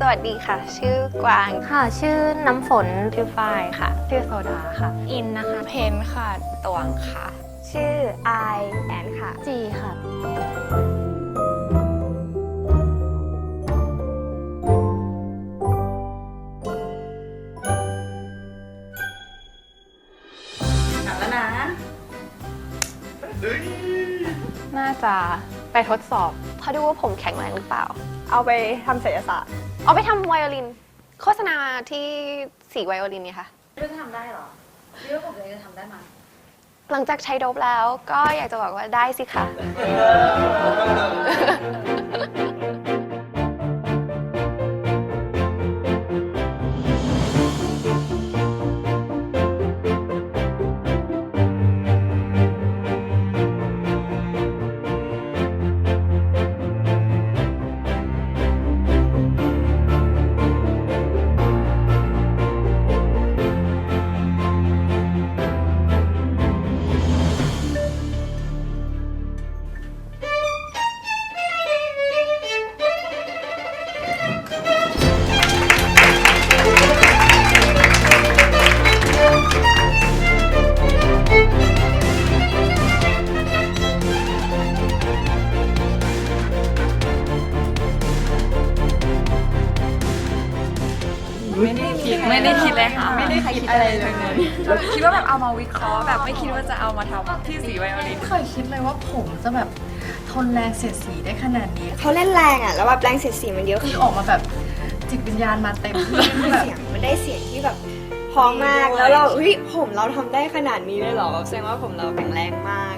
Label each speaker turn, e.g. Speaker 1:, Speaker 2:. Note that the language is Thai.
Speaker 1: สวัสดีค่ะ ชื่อกวาง
Speaker 2: ค่ะ ชื่อน้ำฝน
Speaker 1: ชื่อฝ้ายค่ะ ชื่อโซดาค่ะ
Speaker 2: อินนะคะ
Speaker 1: เพนค่ะตวงค่ะ
Speaker 3: ชื่อไอแอนค่ะ
Speaker 2: จีค่ะ
Speaker 1: น่าจะ ไปทดสอบเขาดูว่าผมแข็งแรงหรือเปล่า
Speaker 3: เอาไปทำศิลปศาสตร์
Speaker 1: เอาไปทำไวโอลิน โฆษณาที่สีไวโอลินเนี่ยค่ะ
Speaker 4: เรื่องทำได้เหรอเรื่องของตัวเองจะทำได้ไหม
Speaker 1: หลังจากใช้โดบแล้วก็อยากจะบอกว่าได้สิค่ะ
Speaker 4: ไม่ได้คิดไม่ได้คิดเลยค่ะไม่ได้คิดอะไรเลยคิดว่าแบบเอามาวิเคราะห์แบบไม่คิดว่าจะเอามาทำที่สีไวโอลิน
Speaker 5: เคยคิดเลยว่าผมจะแบบทนแรงเสียดสีได้ขนาดนี้
Speaker 3: เขาเล่นแรงอะ แล้วแบบแรงเสียดสีมันเยอะ
Speaker 5: คือออกมาแบบจิตวิญญาณมาเต็มที่คือแบบ
Speaker 3: เสียงมันได้เสียงที่แบบพอมาก แล้วเราเฮ้ยผมเราทำได้ขนาดนี้เลยเหรอแบบแสดงว่าผมเราแข็งแรงมาก